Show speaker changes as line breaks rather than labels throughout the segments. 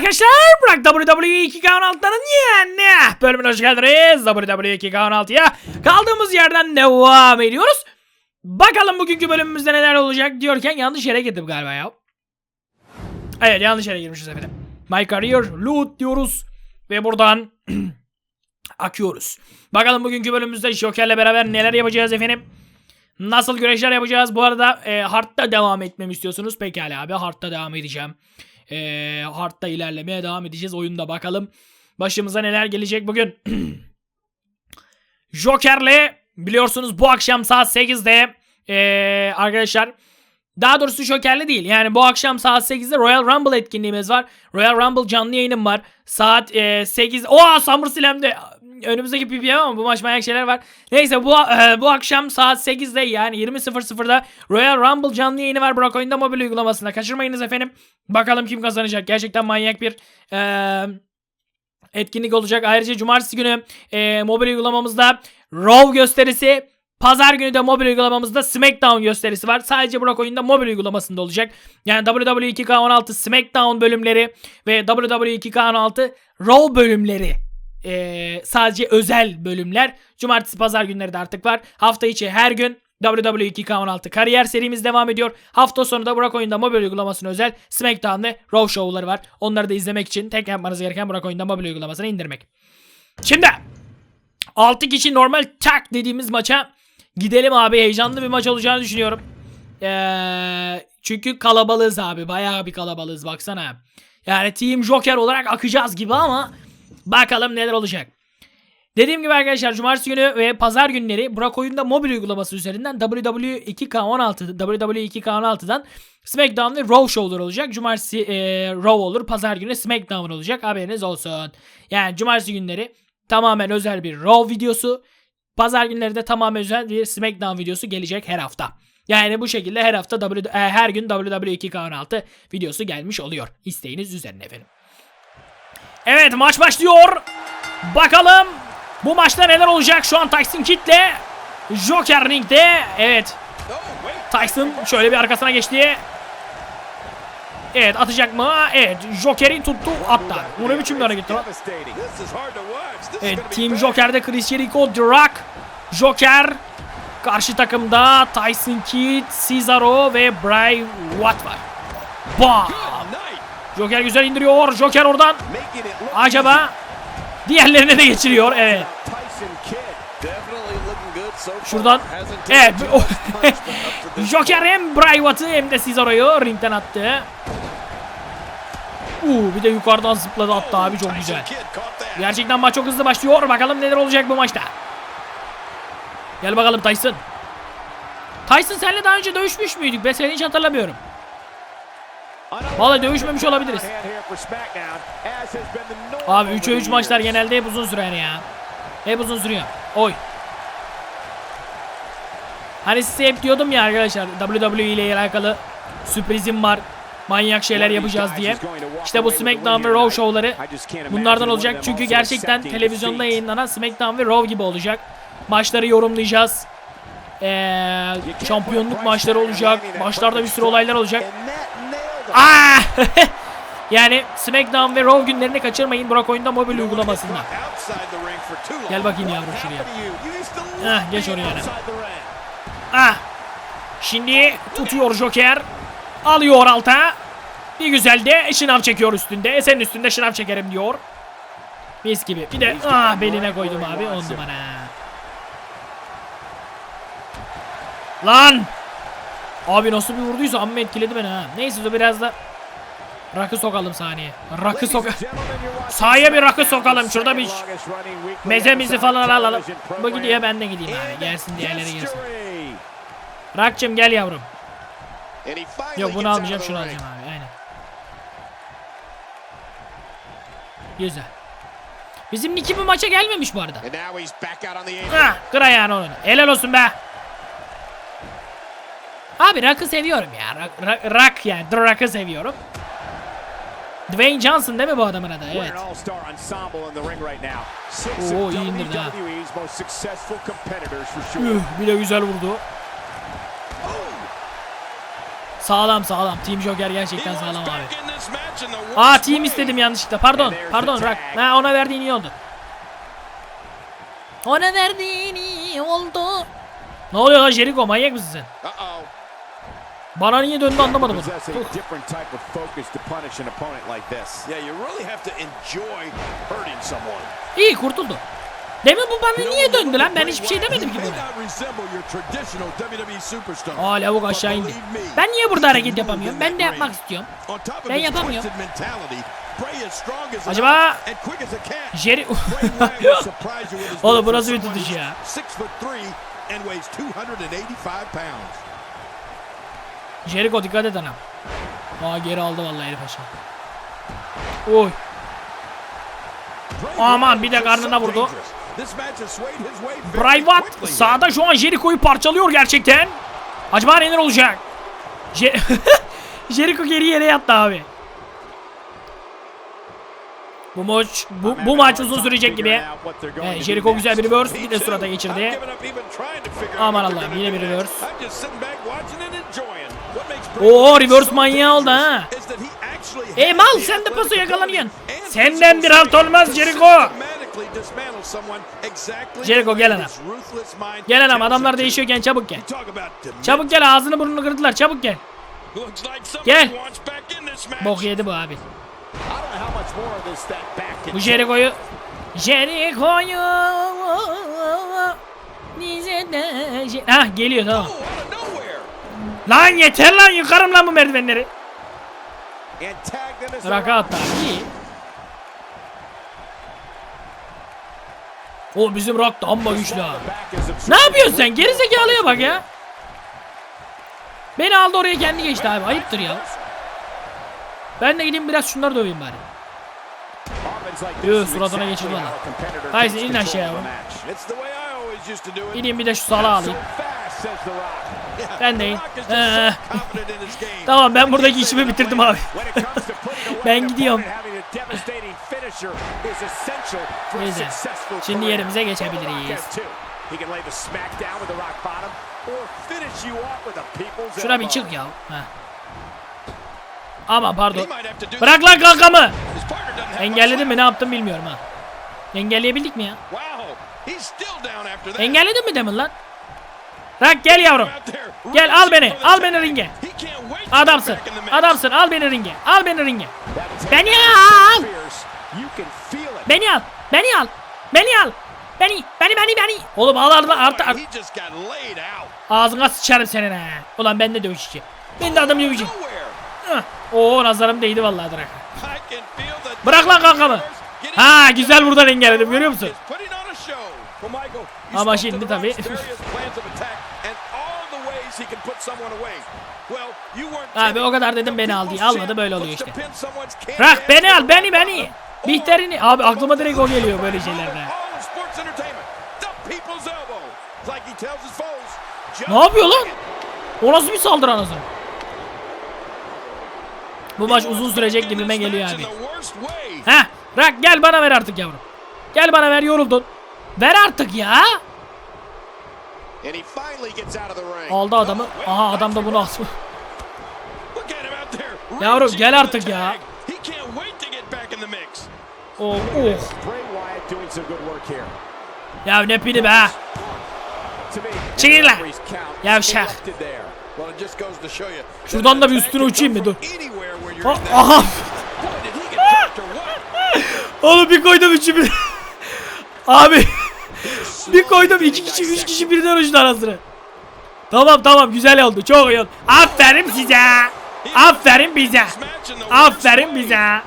arkadaşlar. Bırak WWE 2K16'ların yeni bölümüne hoş geldiniz. WWE 2K16'ya kaldığımız yerden devam ediyoruz. Bakalım bugünkü bölümümüzde neler olacak diyorken yanlış yere girdim galiba ya. Evet yanlış yere girmişiz efendim. My career loot diyoruz. Ve buradan akıyoruz. Bakalım bugünkü bölümümüzde Joker'le beraber neler yapacağız efendim. Nasıl güreşler yapacağız? Bu arada e, Hard'da devam etmemi istiyorsunuz. Pekala abi Hard'da devam edeceğim. E, Hard'da ilerlemeye devam edeceğiz. Oyunda bakalım. Başımıza neler gelecek bugün. Joker'le biliyorsunuz bu akşam saat 8'de e, arkadaşlar daha doğrusu Joker'le değil. Yani bu akşam saat 8'de Royal Rumble etkinliğimiz var. Royal Rumble canlı yayınım var. Saat e, 8. Oha SummerSlam'de önümüzdeki PPM ama bu maç manyak şeyler var. Neyse bu e, bu akşam saat 8'de yani 20.00'da Royal Rumble canlı yayını var Burak Oyunda mobil uygulamasında. Kaçırmayınız efendim. Bakalım kim kazanacak. Gerçekten manyak bir e, etkinlik olacak. Ayrıca cumartesi günü e, mobil uygulamamızda Raw gösterisi Pazar günü de mobil uygulamamızda SmackDown gösterisi var. Sadece Burak oyunda mobil uygulamasında olacak. Yani WWE 2K16 SmackDown bölümleri ve WWE 2K16 Raw bölümleri ee, sadece özel bölümler. Cumartesi pazar günleri de artık var. Hafta içi her gün WWE 2K16 kariyer serimiz devam ediyor. Hafta sonu da Burak Oyunda mobil uygulamasına özel SmackDown ve Raw show'ları var. Onları da izlemek için tek yapmanız gereken Burak Oyunda mobil uygulamasını indirmek. Şimdi 6 kişi normal tak dediğimiz maça gidelim abi. Heyecanlı bir maç olacağını düşünüyorum. Ee, çünkü kalabalığız abi. Bayağı bir kalabalığız baksana. Yani Team Joker olarak akacağız gibi ama bakalım neler olacak. Dediğim gibi arkadaşlar cumartesi günü ve pazar günleri Burak Oyunda mobil uygulaması üzerinden WWE2K16 WWE2K16'dan SmackDown ve Raw show'lar olacak. Cumartesi e, Raw olur, pazar günü SmackDown olacak. Haberiniz olsun. Yani cumartesi günleri tamamen özel bir Raw videosu. Pazar günleri de tamamen özel bir SmackDown videosu gelecek her hafta. Yani bu şekilde her hafta W, e, her gün WWE2K16 videosu gelmiş oluyor. İsteğiniz üzerine efendim. Evet maç başlıyor. Bakalım bu maçta neler olacak? Şu an Tyson Kidd'le Joker ringde. Evet. Tyson şöyle bir arkasına geçti. Evet atacak mı? Evet Joker'i tuttu attı. Bu ne biçim bir hareket? Evet Team Joker'de Chris Jericho, Rock, Joker. Karşı takımda Tyson Kidd, Cesaro ve Bray Wyatt var. Bam! Joker güzel indiriyor. Joker oradan acaba diğerlerine de geçiriyor. Evet. Şuradan evet Joker hem Bray Wyatt'ı hem de Cesaro'yu ringden attı. Uuu bir de yukarıdan zıpladı attı abi çok güzel. Gerçekten maç çok hızlı başlıyor. Bakalım neler olacak bu maçta. Gel bakalım Tyson. Tyson senle daha önce dövüşmüş müydük? Ben seni hiç hatırlamıyorum. Vallahi dövüşmemiş olabiliriz. Abi 3'e 3 maçlar genelde hep uzun sürer ya. Hep uzun sürüyor. Oy. Hani size hep diyordum ya arkadaşlar WWE ile alakalı sürprizim var. Manyak şeyler yapacağız diye. İşte bu SmackDown ve Raw show'ları bunlardan olacak. Çünkü gerçekten televizyonda yayınlanan SmackDown ve Raw gibi olacak. Maçları yorumlayacağız. Ee, şampiyonluk maçları olacak. Maçlarda bir sürü olaylar olacak. Aa! yani SmackDown ve Raw günlerini kaçırmayın Burak Oyunda mobil uygulamasında. Gel bakayım yavrum şuraya. Heh, geç oraya. Yani. Ah. Şimdi tutuyor Joker. Alıyor alta. Bir güzel de şınav çekiyor üstünde. Senin üstünde şınav çekerim diyor. Mis gibi. Bir de ah beline koydum abi on numara. Lan! Abi nasıl bir vurduysa amma etkiledi beni ha. Neyse biraz da rakı sokalım saniye. Rakı sok. Sahaya bir rakı sokalım. Şurada bir mezemizi falan alalım. Bu gidiyor ben de gideyim abi. Gelsin diğerleri gelsin. Rakçım gel yavrum. Yok bunu almayacağım şunu alacağım abi aynen. Güzel. Bizim Nicky bu maça gelmemiş bu arada. Ah kır ayağını onun. Helal olsun be. Abi Rock'ı seviyorum ya. Rock, rock, rock yani. Rock'ı seviyorum. Dwayne Johnson değil mi bu adamın adı? Evet. Oo iyi indirdi ha. Üh, bir de güzel vurdu. Sağlam sağlam. Team Joker gerçekten sağlam abi. Aa team istedim yanlışlıkla. Pardon. Pardon Rock. Ha ona verdiğin iyi oldu. Ona verdiğin iyi oldu. Ne oluyor lan Jericho manyak mısın sen? Bana niye döndü anlamadım onu.
Possessing a different type of focus to punish an opponent like this.
Yeah, you really have to enjoy hurting someone.
İyi kurtuldu. Demin bu bana niye döndü lan? Ben hiçbir şey demedim ki buna. Aa lavuk aşağı indi. Ben niye burada hareket yapamıyorum? Ben de yapmak istiyorum. Ben yapamıyorum. Acaba Jerry... Oğlum bu nasıl bir tutuş ya? Jericho dikkat et anam. Aa geri aldı vallahi herif aşağı. Oy. Aman bir de karnına vurdu. Brayvat sağda şu an Jericho'yu parçalıyor gerçekten. Acaba neler olacak? Je Jericho geri yere yattı abi. Bu maç bu, bu maç uzun sürecek gibi. Evet, Jericho güzel bir reverse de surata geçirdi. Aman Allah'ım, yine bir reverse. Oo, reverse manyağı oldu ha. E mal sen de paso yakalanıyorsun. Senden bir halt olmaz Jericho. Jericho, gel ana. Gel anam adamlar değişiyorken çabuk gel. Çabuk gel ağzını burnunu kırdılar çabuk gel. Gel. Bok yedi bu abi. Bu Jericho'yu Jericho'yu bize de Hah geliyor tamam. Lan yeter lan yukarım lan bu merdivenleri. Raka attı iyi. O bizim Rock da amma güçlü ha. Ne yapıyorsun sen? Gerizekalıya bak ya. Beni aldı oraya kendi geçti abi. Ayıptır ya. Ben de gideyim biraz şunları döveyim bari. Yuh, suratına geçirdi valla. Haydi in aşağıya. İneyim bir de şu salağı alayım. Ben de in. Ee, tamam ben buradaki işimi bitirdim abi. Ben gidiyorum. Neyse. Şimdi yerimize geçebiliriz. Şuna bir çık ya. Heh. Ama pardon. Bırak lan kankamı. Engelledin mi ne yaptım bilmiyorum ha. Engelleyebildik mi ya? Engelledin mi demin lan? Bırak gel yavrum. Gel al beni. Al beni ringe. Adamsın. Adamsın. Al beni ringe. Al beni ringe. Beni al. Beni al. Beni al. Beni al. Beni. Beni beni beni. Oğlum al al artık. Art. Ağzına sıçarım senin ha. Ulan ben de dövüşeceğim. Ben de adam döveceğim. Hıh. Oo nazarım değdi vallahi bırak. Bırak lan kankamı. Ha güzel buradan engelledim görüyor musun? Ama şimdi tabii. Abi o kadar dedim beni al diye almadı böyle oluyor işte. Bırak beni al beni beni. Bihter'ini abi aklıma direkt o geliyor böyle şeylerde. Ne yapıyor lan? O nasıl bir saldırı anasını? Bu maç uzun sürecek gibime geliyor abi. Heh bırak gel bana ver artık yavrum. Gel bana ver yoruldun. Ver artık ya. Aldı adamı. Aha adam da bunu aldı. Yavrum gel artık ya. Oh, oh. Ya ne pili be. Çekil lan. Yavşak. Şuradan da bir üstüne uçayım mı? Dur. Ha, aha. Oğlum bir koydum üçü bir. Abi. bir koydum iki kişi üç kişi birden uçtu arasına. Tamam tamam güzel oldu çok iyi oldu. Aferin size. Aferin bize. Aferin bize.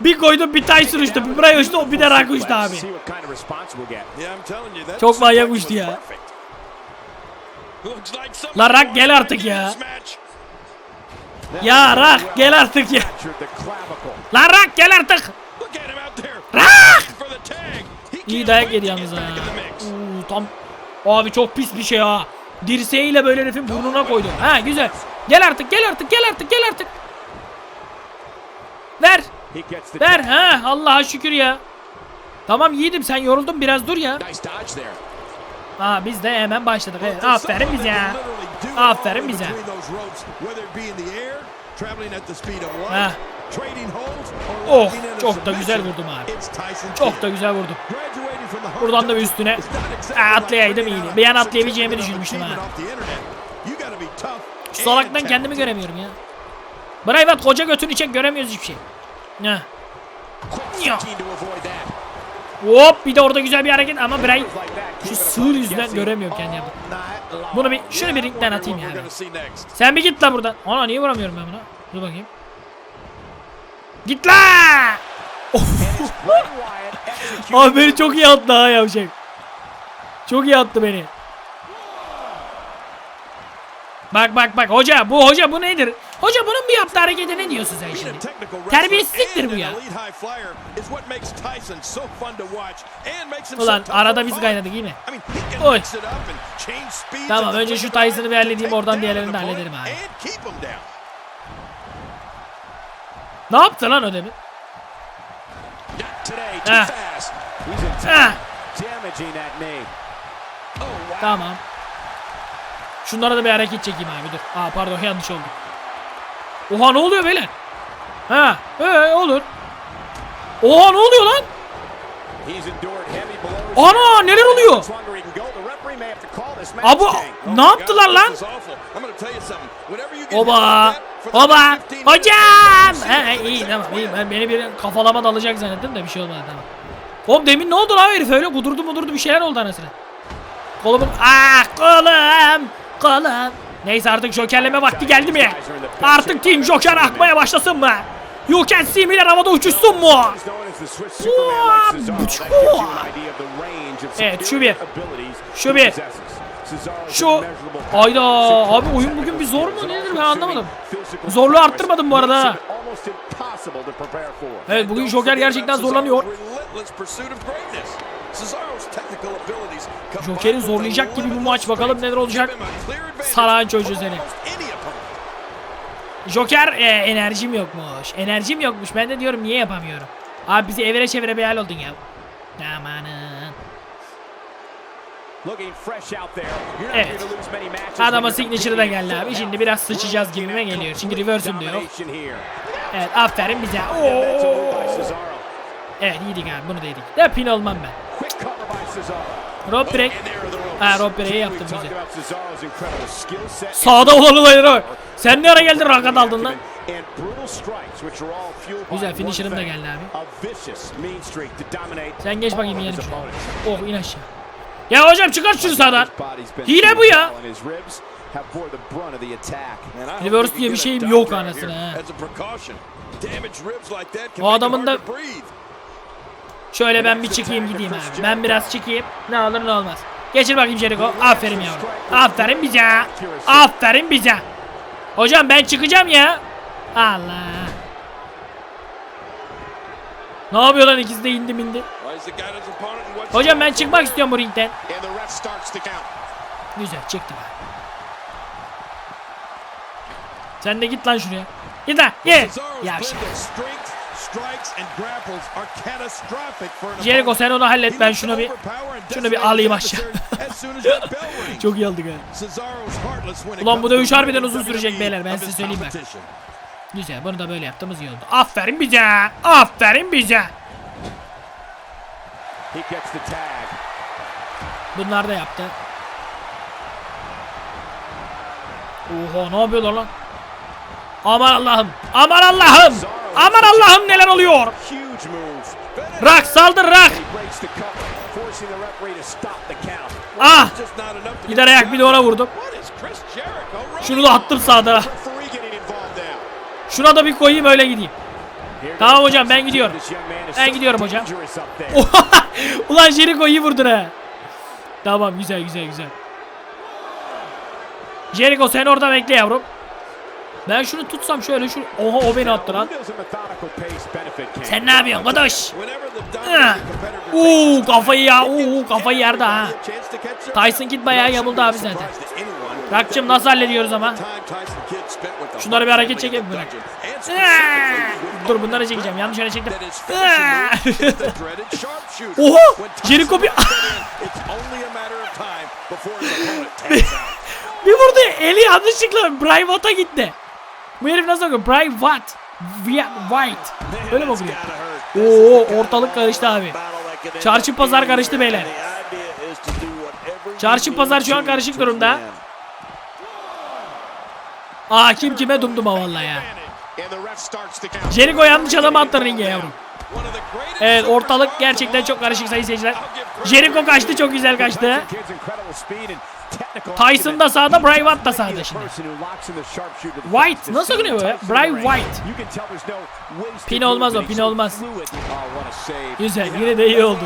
Bir koydum bir Tyson uçtu bir Bray uçtu bir de Rock uçtu abi. Çok manyak uçtu ya. La Rock gel artık ya. Ya Rock gel artık ya. La Rock gel artık. Rock. İyi dayak yedi yalnız ha. Oo, tam abi çok pis bir şey ha. Dirseğiyle böyle herifin burnuna koydu. Ha güzel. Gel artık gel artık gel artık gel artık. Ver. Ver ha Allah'a şükür ya. Tamam yiğidim sen yoruldun biraz dur ya. Ha biz de hemen başladık. Evet, aferin bize. Aferin bize. Ha. Oh, çok da güzel vurdum abi. Çok da güzel vurdum. Buradan da üstüne.
like
atlayaydım iyiydi. Bir an atlayabileceğimi düşünmüştüm ha. salaktan kendimi göremiyorum ya. Bravat koca götünü çek göremiyoruz hiçbir şey.
That.
Hop bir de orada güzel bir hareket ama Bray şu sığır yüzünden göremiyorum kendi yaptım.
all night long.
Bunu bir şöyle bir ringden atayım yani. Sen bir git la buradan. Ana niye vuramıyorum ben buna? Dur bakayım. Git la! Abi beni çok iyi attı ha yavşak. Çok iyi attı beni. Bak bak bak hoca bu hoca bu nedir? Hoca bunun bir yaptığı harekete ne diyorsun sen şimdi? Terbiyesizliktir bu ya. Ulan arada biz kaynadık iyi mi? Oy. Tamam, önce şu Tyson'ı bir halledeyim, oradan diğerlerini de hallederim abi. Ah,
Damaging that knee. Oh, wow.
tamam. Şunlara da bir hareket çekeyim abi dur. Aa pardon yanlış oldu. Oha ne oluyor beyler? Ha, ee, olur. Oha ne oluyor lan? Ana neler oluyor?
Oh
ne
my
yaptılar lan? Oba!
Like that for the
Oba!
next 15 minutes,
Hocam! He iyi tamam iyi. Ben beni bir kafalama dalacak zannettim de bir şey olmadı tamam. Oğlum demin ne oldu lan herif öyle kudurdu mudurdu bir şeyler oldu anasını. Kolumun ah kolum kolum. Neyse artık jokerleme vakti geldi mi? Artık Team Joker akmaya başlasın mı? You can see me'ler havada uçuşsun mu? Evet, şu bir. Şu bir. Şu ayda abi oyun bugün bir zor mu nedir ben anlamadım. Zorluğu arttırmadım bu arada. Evet bugün Joker gerçekten zorlanıyor. Joker'i zorlayacak gibi bu maç bakalım neler olacak. Sarağın çocuğu seni. Joker e, enerjim yokmuş. Enerjim yokmuş. Ben de diyorum niye yapamıyorum. Abi bizi evire çevire bir hal oldun ya. Amanın. Evet. Adama
competing
geldi abi. Şimdi biraz sıçacağız gibime geliyor. Çünkü reverse'üm
here.
Evet aferin bize. Oo. Evet yedik abi bunu da yedik. De pin olmam ben. Rob break. Ha Rob break'i yaptım bize. Sağda olan olayları. Sen ne ara geldin rakat aldın lan? Güzel, finisher'ım da geldi abi. Sen geç bakayım şunu.
opponents.
Oh in aşağı. Ya hocam çıkart şunu sağdan. Hile bu ya. Reverse diye bir şeyim yok anasını
can
O adamın da-. Şöyle ben bir çıkayım gideyim abi. Ben biraz çıkayım. Ne olur ne olmaz. Geçir bakayım Jericho. Aferin yavrum. Aferin bize. Aferin bize. Hocam ben çıkacağım ya. Allah. Ne yapıyor lan ikisi de indi indi. Hocam ben çıkmak istiyorum bu ringden. Güzel abi. Sen de git lan şuraya. Git lan git.
Cesaro's
Ya
blend of strength, strikes and grapples are catastrophic for an
Jericho sen onu hallet ben şunu bir şunu bir alayım aşağı. Çok iyi aldık ha. Ulan bu
comes
dövüş harbiden uzun sürecek
WWE
beyler, ben size söyleyeyim bak. Güzel bunu da böyle yaptığımız iyi oldu. Aferin bize. Aferin bize. Bunlar da yaptı. Oha ne yapıyorlar lan? Aman Allah'ım. Aman Allah'ım. Aman Allah'ım neler oluyor? Rak saldır rak. Ah. Gider ayak bir de ona vurdum. Şunu da attım sağda. Şuna da bir koyayım öyle gideyim. Tamam hocam, ben gidiyorum. Ben gidiyorum hocam. Ulan Jericho iyi vurdun ha. Tamam güzel güzel güzel. Jericho sen orada bekle yavrum. Ben şunu tutsam şöyle şu. Oha o beni attı lan. Sen ne yapıyorsun Oo
takes
kafayı ya. Oo kafayı yerde ha. Tyson Kidd bayağı yamuldu abi zaten. Rakçım nasıl hallediyoruz ama? Şunlara bir hareket çekeyim
with
Dur bunları çekeceğim. Yanlış yere çektim. Oha! Jericho bir- bir vurdu. Eli yanlışlıkla Bray Watt'a gitti. Bu herif nasıl okuyor? Bray Watt. White. Öyle mi okunuyor? Oo ortalık karıştı abi. Çarşı pazar karıştı beyler. Çarşı pazar şu an karışık durumda. Aa kim kime dumduma vallahi ya. Jericho yanlış adam attı ringe yavrum. Evet ortalık gerçekten çok karışık sayın seyirciler. Jericho kaçtı çok güzel kaçtı. Tyson da sağda, Bray Wyatt da sağda şimdi. White, nasıl okunuyor bu ya? Bray Wyatt. Pin olmaz o, pin olmaz. Güzel yine de iyi oldu.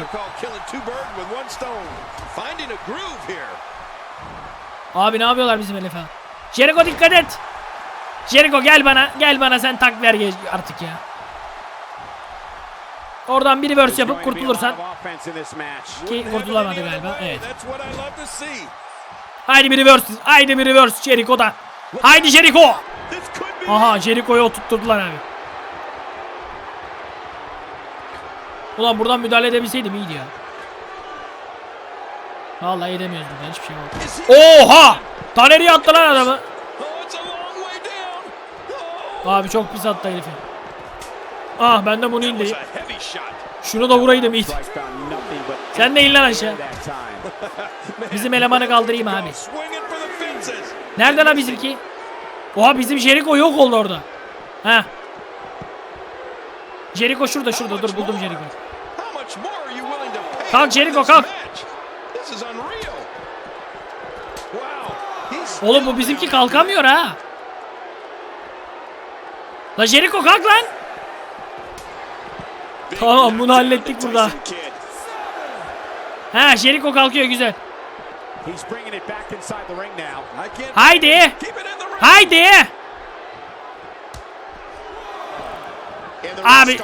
Abi ne yapıyorlar bizim herife? Jericho dikkat et. Jericho gel bana. Gel bana sen tak ver geç artık ya. Oradan bir reverse yapıp kurtulursan. Ki kurtulamadı galiba. Evet. Haydi bir reverse. Haydi bir reverse Jericho'dan. Haydi Jericho. Aha Jericho'yu oturtturdular abi. Ulan buradan müdahale edebilseydim iyiydi ya. Vallahi edemiyoruz buradan hiçbir şey yok. Oha! Taneri attı lan adamı. Abi çok pis attı herifi. Ah ben de bunu indireyim. Şunu da vuraydım iyi. Sen de in lan aşağı. Bizim elemanı kaldırayım abi. Nerede lan bizimki? Oha bizim Jericho yok oldu orada. Ha. Jericho şurada şurada dur buldum Jericho. Kalk Jericho, kalk. Oğlum bu bizimki kalkamıyor ha. La Jericho kalk lan. Tamam bunu hallettik burada. Ha Jericho kalkıyor güzel. Haydi. Haydi. Abi.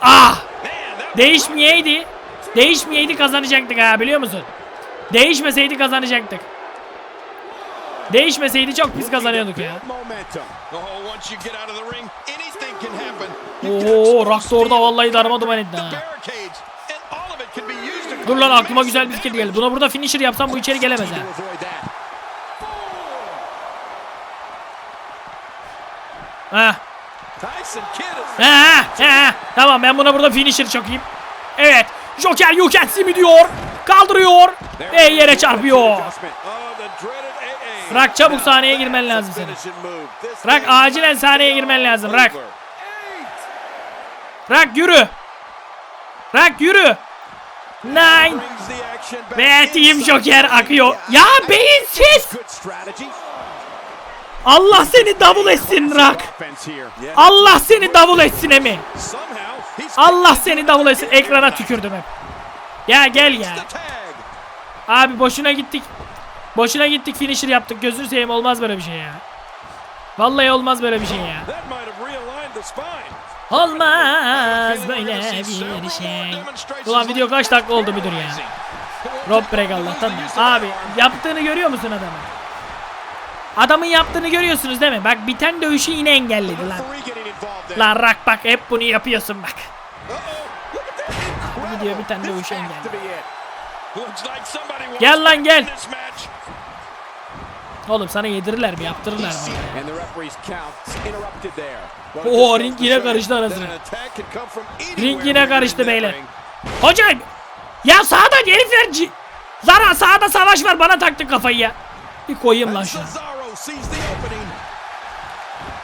Ah. Değişmeyeydi. Değişmeyeydi kazanacaktık ha biliyor musun? Değişmeseydi kazanacaktık. Değişmeseydi çok pis kazanıyorduk ya. Oo da orada vallahi darma duman etti ha. Dur lan aklıma güzel bir fikir geldi. Buna burada finisher yapsam bu içeri gelemez ha. Ha. Ha, ha, ha. Tamam ben buna burada finisher çakayım. Evet. Joker you can see me diyor. Kaldırıyor. Ve yere çarpıyor. Rock çabuk sahneye girmen lazım senin. Rock acilen sahneye girmen lazım. Rock. Rock yürü. Rock yürü. Nine. Ve Team Joker akıyor. Ya beyinsiz. Allah seni davul etsin Rock. Allah seni davul etsin Emi. Allah seni davul etsin. Ekrana tükürdüm hep. Ya gel ya. Abi boşuna gittik. Boşuna gittik finisher yaptık. Gözünü seveyim olmaz böyle bir şey ya. Vallahi olmaz böyle bir şey ya. Olmaz böyle bir şey. Ulan video kaç dakika oldu müdür ya? Rob Break Allah'tan da. Abi yaptığını görüyor musun adamın? Adamın yaptığını görüyorsunuz değil mi? Bak biten dövüşü yine engelledi lan. Lan rak bak hep bunu yapıyorsun bak. Gidiyor bir tane dövüşü engelledi. Gel lan gel. Oğlum sana yedirirler mi yaptırırlar mı? Oo ring yine karıştı arasına. Ring yine karıştı beyler. Hocam ya sağda herifler Zara sağda savaş var bana taktın kafayı ya. Bir koyayım lan şunu.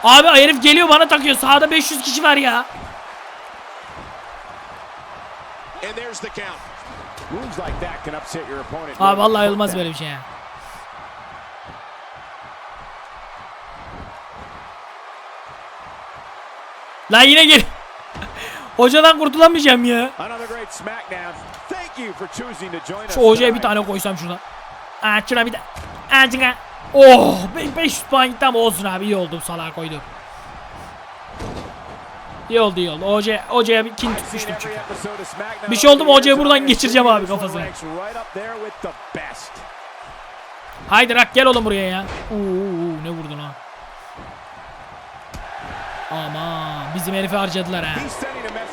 Abi herif geliyor bana takıyor. Sağda 500 kişi var ya. Abi vallahi olmaz böyle bir şey. Lan yine gel. Hocadan kurtulamayacağım ya. Şu hocaya bir tane koysam şuna. Aa şuna bir de. Aa. Oh be- 500 puan gitti ama olsun abi iyi oldu salağa koydum. İyi oldu iyi oldu. Hoca, hocaya bir kin tutmuştum çünkü. Bir şey oldu mu hocaya buradan geçireceğim abi kafasına. Haydi Rak gel oğlum buraya ya. Oo, ne vurdun ha. Aman bizim herifi harcadılar ha.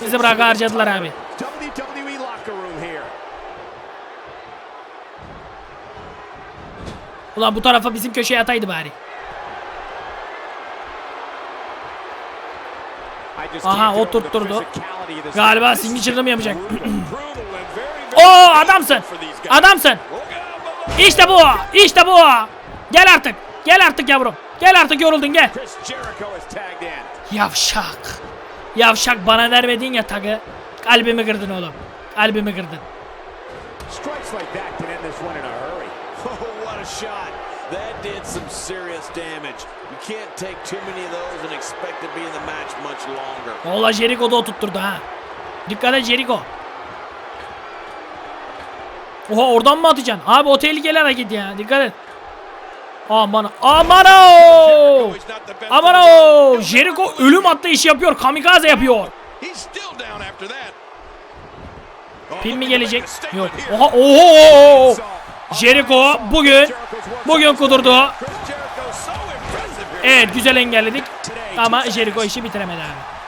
Bizi bırak harcadılar abi.
Ulan bu tarafa bizim köşeye ataydı bari. Aha oturtturdu. Galiba signature mı yapacak? Oo adamsın. Adamsın. İşte bu. İşte bu. Gel artık. Gel artık yavrum. Gel artık yoruldun gel. Yavşak. Yavşak bana vermedin ya tagı. Kalbimi kırdın oğlum. Kalbimi kırdın.
Strikes
can't take too many of those and expect to be in the match much longer.
Ola Jericho da oturtturdu ha. Dikkat et Jericho. Oha oradan mı atacaksın? Abi o tehlikeli hareket ya. Dikkat et. Aman aman o. Aman o. Jericho ölüm atlayışı yapıyor. Kamikaze yapıyor.
Oh,
Pil mi gelecek? Yok. Oha oho. Jericho bugün bugün kudurdu.
Chris Jericho so impressive here.
Evet güzel engelledik. Ama Jericho işi bitiremedi abi.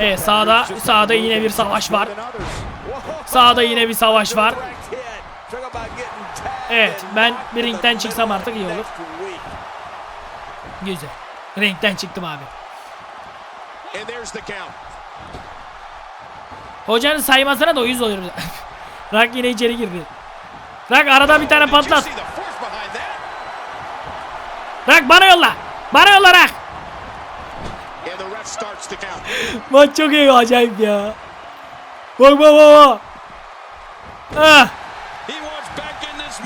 Evet sağda sağda yine bir savaş var. Sağda yine bir savaş var. Evet ben bir
in
ringden çıksam artık iyi olur. Güzel. Ringden çıktım abi. Hocanın saymasına da uyuz oluyor. Rak yine içeri girdi. Rak arada bir tane patlat.
see the force behind that?
Rak bana yolla. Bana yolla Rak. Maç çok iyi acayip ya. Bak bak bak. Ah,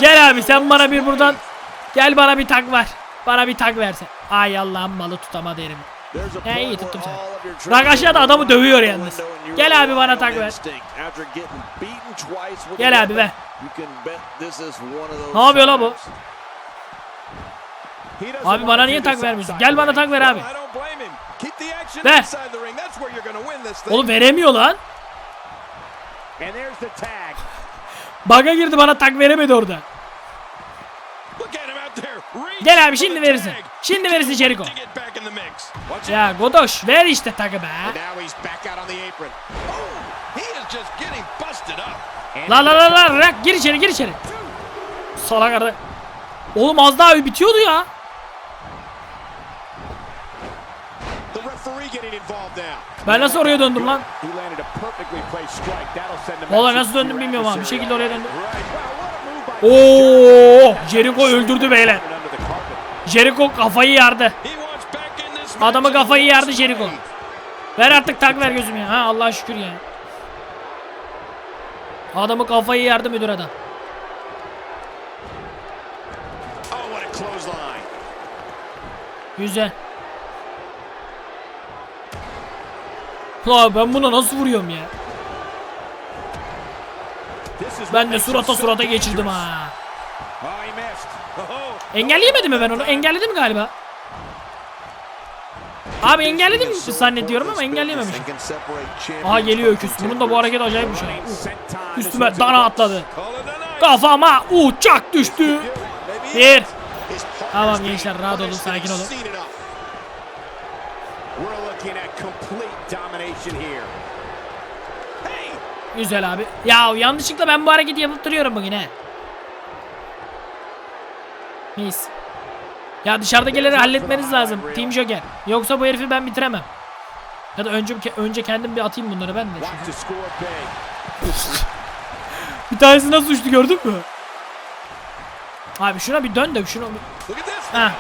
gel abi sen bana bir buradan. Gel bana bir tak ver. Bana bir tak versen. Ay Allah'ım malı tutamadı
a
He, iyi tuttum seni. Bak aşağıda adamı dövüyor yalnız. Gel abi bana tak ver. Gel abi ver. Ne yapıyor la bu? Abi bana niye tak vermiyorsun? Gel bana tak ver abi. Ver. Oğlum veremiyor lan. Baga girdi bana tak veremedi orada. Gel abi, şimdi verirsin. Şimdi verirsin Jericho. Ya Godoş ver işte takı be. La la la la rak gir içeri gir içeri. Salak arada. Oğlum az daha bitiyordu ya. Ben nasıl oraya döndüm lan?
He landed a perfectly placed strike. That'll send him
Vallahi
back
nasıl döndüm bilmiyorum abi. Bir şekilde oraya döndüm. Oo, Jericho öldürdü beyler. Jericho kafayı yardı. Adamı kafayı yardı Jericho. Ver artık tak ver gözüm ya. Ha Allah'a şükür ya. Adamı kafayı yardı müdür adam.
Oh.
Güzel. La ben buna nasıl vuruyorum ya? Ben de surata surata geçirdim ha.
Oh,
Engelleyemedim mi ben onu? Engelledim galiba. Abi engelledim zannediyorum ama engelleyememişim. Aha geliyor öküz. Bunun da bu hareket acayip bir şey.
Time.
Üstüme dana atladı. Kafama uçak düştü. Bir. Tamam gençler, rahat olun, sakin olun.
Looking at complete domination here.
Hey,
Güzel abi. Ya yanlışlıkla ben bu hareketi yapıp duruyorum bugün he. Mis. Ya dışarıdakileri halletmeniz lazım. Team Joker. Yoksa bu herifi ben bitiremem. Ya da önce önce kendim bir atayım bunları ben de. Bir tanesi nasıl uçtu gördün mü? Abi şuna bir dön de şunu. Heh.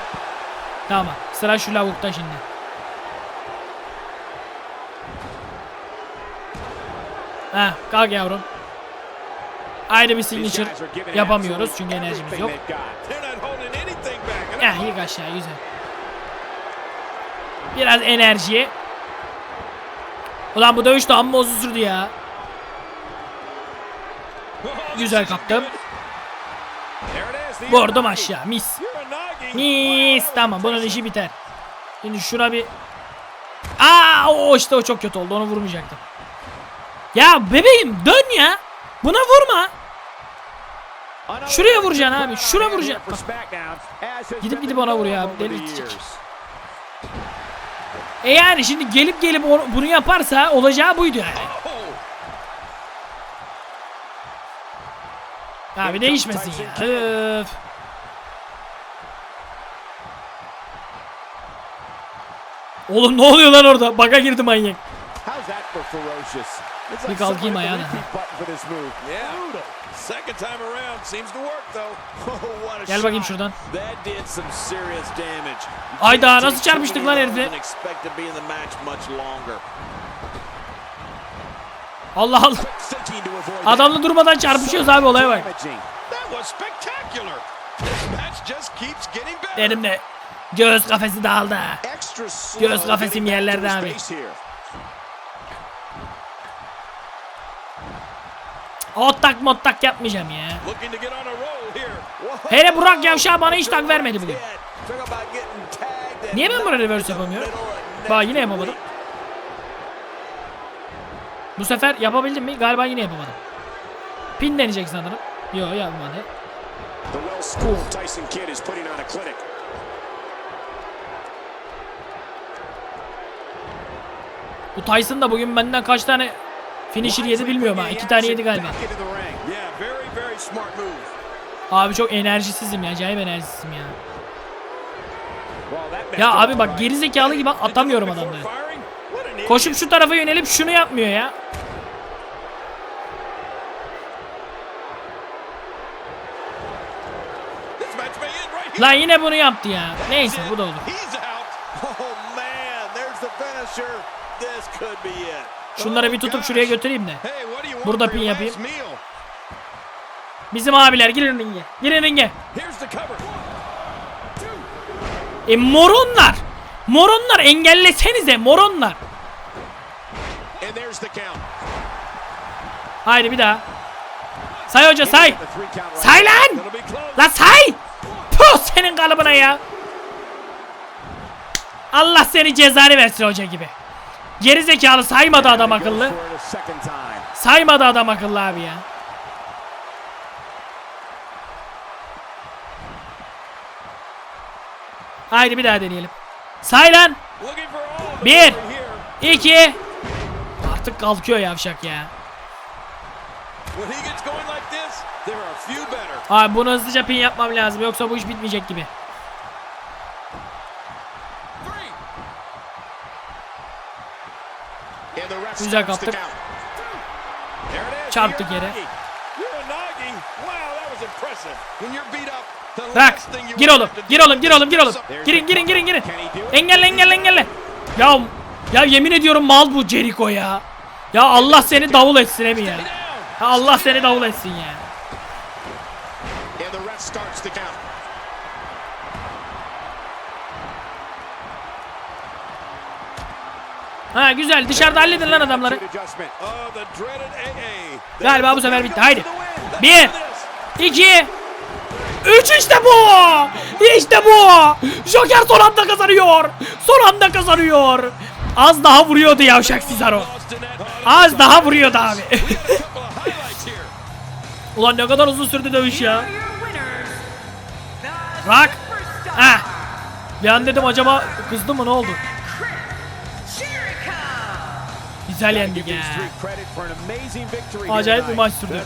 Tamam. Sıra şu lavukta şimdi. Heh kalk yavrum. Haydi bir signature yapamıyoruz çünkü enerjimiz yok. Heh yık aşağı güzel. Biraz enerji. Ulan bu dövüş de amma uzun sürdü ya. Güzel kaptım. Vurdum aşağı mis. Mis tamam bunun işi biter. Şimdi şuna bir Aa o işte o çok kötü oldu onu vurmayacaktım. Ya bebeğim dön ya. Buna vurma. Şuraya vuracaksın abi, şura vuracaksın. Gidip gidip ona vuruyor abi, delirtecek. E yani şimdi gelip gelip bunu yaparsa olacağı buydu yani. Abi değişmesin ya. Öf. Oğlum ne oluyor lan orada? Baka girdi manyak. Bir kalkayım
someone hit the
ayağa da.
repeat button for this move.
Yeah.
Brutal.
Second time around seems to work though. Oh, what a
Gel bakayım
shot.
şuradan.
That did some serious damage. You
Hayda,
can't
nasıl
many
lan
of those
herife?
and expect to be in the match much longer.
Allah Allah. Adamla durmadan çarpışıyoruz abi olaya bak. Benim de göğüs kafesi dağıldı. Göğüs kafesim yerlerde abi.
A roll here.
Whoa.
Hele Burak Yavşak bana hiç tak vermedi bugün. Niye ben
knocked
reverse yapamıyorum? Bak yine yapamadım. Bu sefer yapabildim mi? Galiba yine yapamadım. Pin deneyecek sanırım. Yok yapmadı. Bu Tyson da bugün benden kaç tane finisher yedi bilmiyorum ha. İki tane yedi galiba. Abi çok enerjisizim ya. Acayip enerjisizim ya. Ya abi bak geri zekalı gibi atamıyorum adamları. Koşup şu tarafa yönelip şunu yapmıyor ya. Lan yine bunu yaptı ya. Neyse bu da olur. Şunları bir tutup şuraya götüreyim de. Burada pin yapayım. Bizim abiler girin ringe. Girin ringe. E moronlar. Moronlar engellesenize moronlar. Haydi bir daha. Say hoca say. Say lan. Lan say. Puh senin kalıbına ya. Allah seni cezanı versin hoca gibi. Geri zekalı saymadı adam akıllı. Saymadı adam akıllı abi ya. Haydi bir daha deneyelim. Say lan. Bir. İki. Artık kalkıyor yavşak ya. Abi bunu hızlıca pin yapmam lazım yoksa bu iş bitmeyecek gibi.
The
Bırak.
last thing you
Gir oğlum. Gir oğlum. Gir oğlum. Gir oğlum. Girin girin girin girin. Engelle engelle engelle. Ya ya yemin ediyorum mal bu Jericho ya. Ya Allah seni davul etsin emi ya. Ya Allah seni davul etsin ya.
And the ref starts the count.
Ha güzel dışarıda halledin lan adamları.
Oh.
Galiba bu sefer bitti. Haydi. Bir. İki. Üç işte bu. İşte bu. Joker son anda kazanıyor. Son anda kazanıyor. Az daha vuruyordu yavşak Cesaro. Az daha vuruyordu abi. Ulan ne kadar uzun sürdü dövüş ya. Rock. Ha. Bir an dedim acaba kızdı mı ne oldu? Güzel yendik ya. Acayip bir maç sürdü.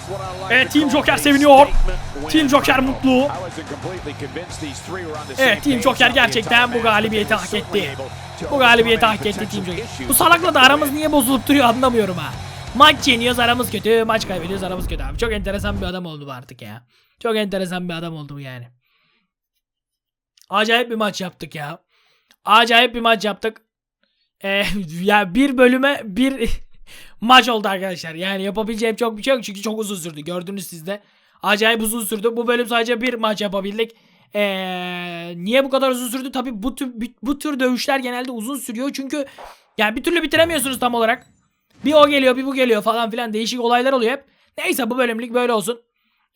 Evet Team Joker seviniyor. Team Joker mutlu. Evet Team Joker gerçekten bu galibiyeti hak etti. Bu galibiyeti hak etti Team Joker. Bu salakla da aramız niye bozulup duruyor anlamıyorum ha. Maç yeniyoruz aramız kötü, maç kaybediyoruz aramız kötü abi. Çok enteresan bir adam oldu bu artık ya. Çok enteresan bir adam oldu bu yani. Acayip bir maç yaptık ya. Acayip bir maç yaptık. Ee, ya bir bölüme bir maç oldu arkadaşlar. Yani yapabileceğim çok bir şey yok çünkü çok uzun sürdü. Gördünüz siz de. Acayip uzun sürdü. Bu bölüm sadece bir maç yapabildik. Ee, niye bu kadar uzun sürdü? Tabii bu tür bu tür dövüşler genelde uzun sürüyor çünkü yani bir türlü bitiremiyorsunuz tam olarak. Bir o geliyor, bir bu geliyor falan filan değişik olaylar oluyor hep. Neyse bu bölümlük böyle olsun.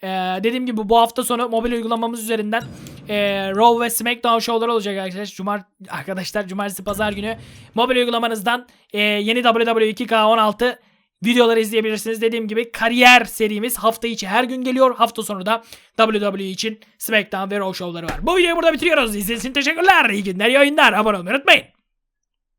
Ee, dediğim gibi bu hafta sonu mobil uygulamamız üzerinden e, Raw ve SmackDown şovları olacak arkadaşlar. Cumar arkadaşlar cumartesi pazar günü mobil uygulamanızdan e, yeni WWE 2K16 videoları izleyebilirsiniz. Dediğim gibi kariyer serimiz hafta içi her gün geliyor. Hafta sonu da WWE için SmackDown ve Raw şovları var. Bu videoyu burada bitiriyoruz. İzlediğiniz için teşekkürler. İyi günler, iyi oyunlar. Abone olmayı unutmayın.